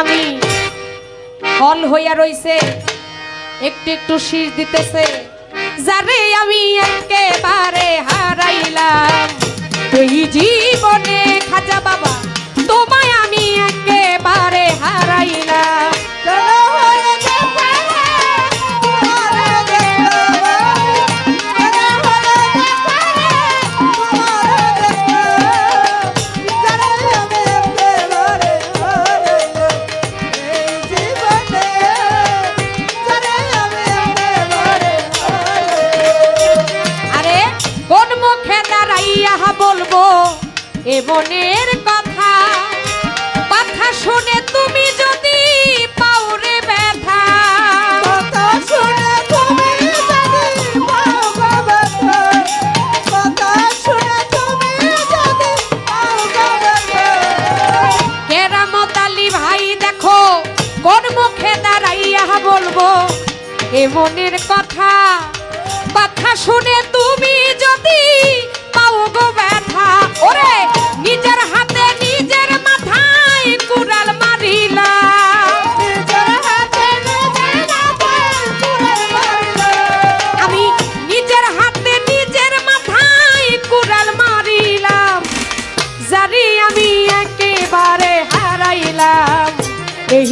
আমি। ফল হইয়া রইছে একটু একটু শীষ দিতেছে। যারে আমি একেবারে হারাইলাম তুই জীবনে এ মনের কথা কথা শুনে তুমি যদি পাউরে ব্যথা। কেরামত আলী ভাই দেখো কোন মুখে দাঁড়াইয়া বলব এ মনের কথা। কথা শুনে তুমি যদি পাও গো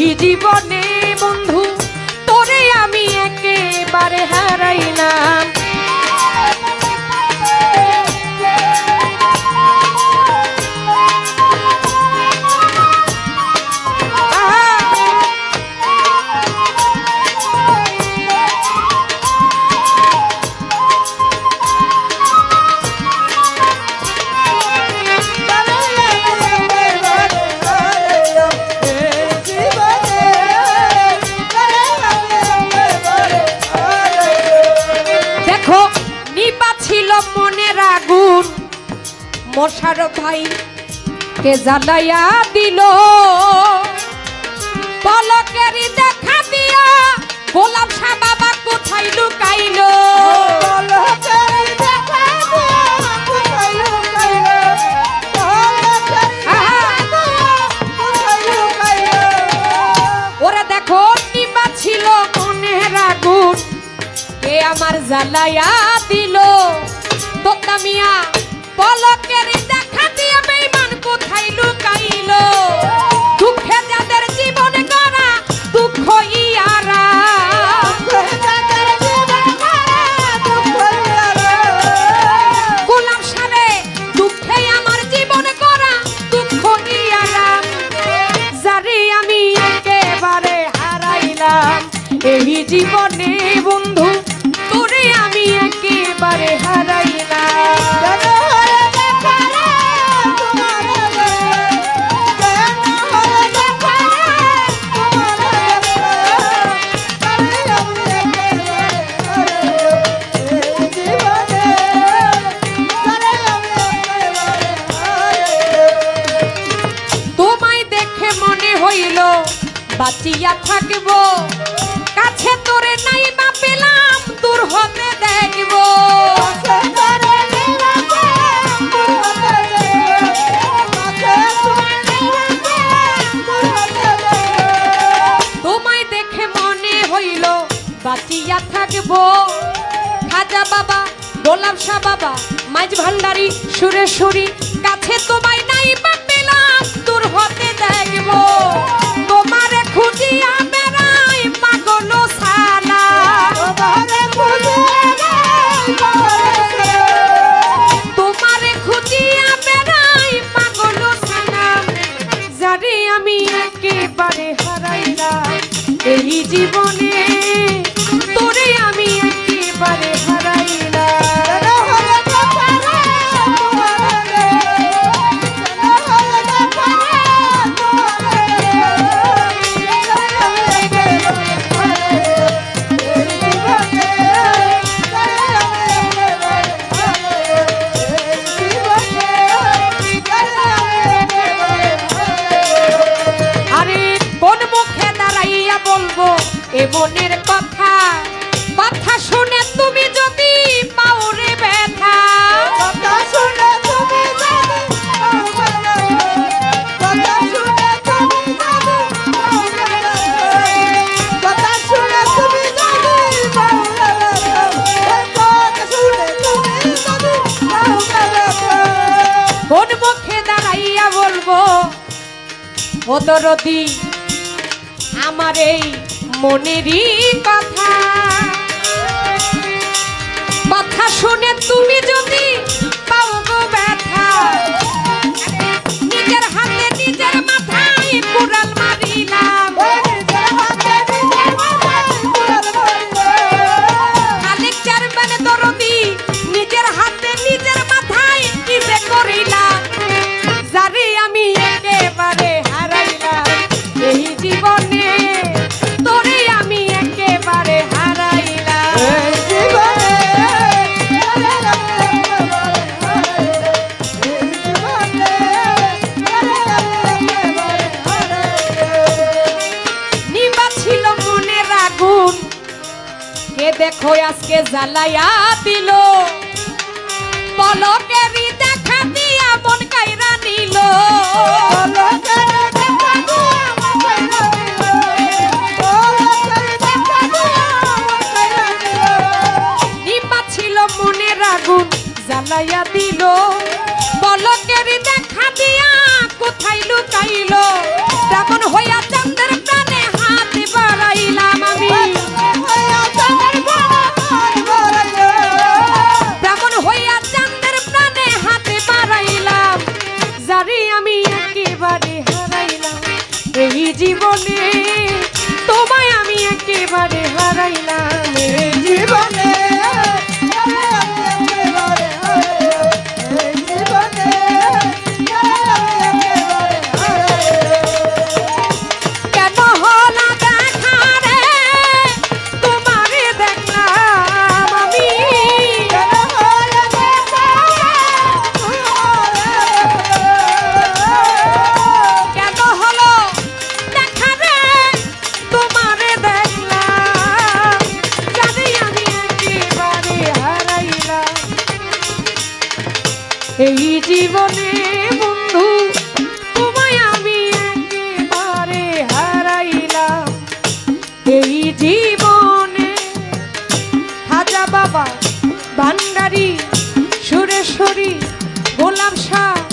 এই জীবনে কে জ্বালাইয়া দিল। পলকেরই দেখা দিয়া গোলাপ শাহ বাবা কোথায় লুকাইলো? ওরা দেখো নিপা ছিল মনের আগুন। কে আমার জ্বালাইয়া দিল। তোতা মিয়া পলকের বন্ধু তোরে আমি একেবারে হারাইলাম গোলাপ শাহ বাবা মাঝ ভান্ডারি সুরেশ্বরী কাছে তোমায় নাই বা গল্প ওদরদি আমার এই মনেরই কথা। কথা শুনে তুমি যদি দেখো আজকে জ্বালাইয়া দিল। পলকেরই দেখা দিয়া মন কাইরা নিল। পলকের নারায়ণ এই জীবনে বন্ধু, তোমায় আমি একেবারে হারাইলাম। এই জীবনে হাজা বাবা, ভান্ডারি, সুরেশ্বরী, গোলাপ শাহ